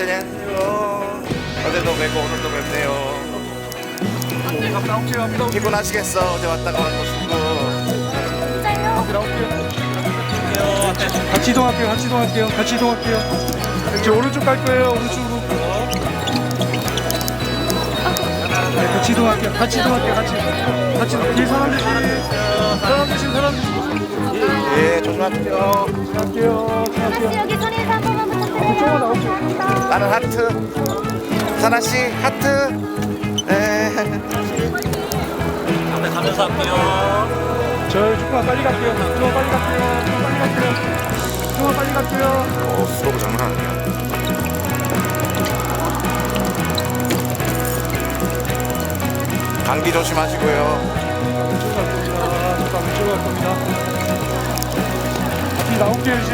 안녕하세요. 어제도 뵙고 오늘도 뵙네요. 피곤하시겠어. 어제 왔다가 거 쉬고. 같이 이동할게요. 같이 이동할게요. 같이 이동할게요. 저 오른쪽 갈 거예요. 오른쪽으로. 네, 같이 이동할게요. 같이 이동할게요. 같이. 같이. 뒤에 사람 조심. 사람 조심. 사람 조심. 예, 조심하십시오. 갈게요. 갈게요. 여기 손인사 한 번만 나는 하트. 사나 씨 하트. 네. 저희 조금만 빨리 갈게요. 조금만 빨리 갈게요. 조금만 빨리 갈게요. 조금만 빨리 갈게요. 오, 스로브 장난 아니야. 감기 조심하시고요. 왼쪽 갈 겁니다. 저도 왼쪽 갈 겁니다. 앞에 나올게요 이제.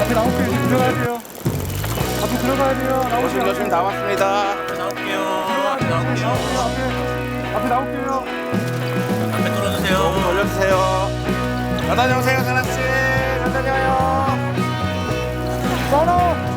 앞에 나올게요 이제 들어가야 돼요. 앞에 들어가야 돼요. 나오세요. 조심 나왔습니다. 나올게요. 나올게요. 앞에 나올게요. 앞에 돌아주세요. 조금 어, 올려주세요. 나단이 오세요, 사람 씨. 나단이 와요. 나나.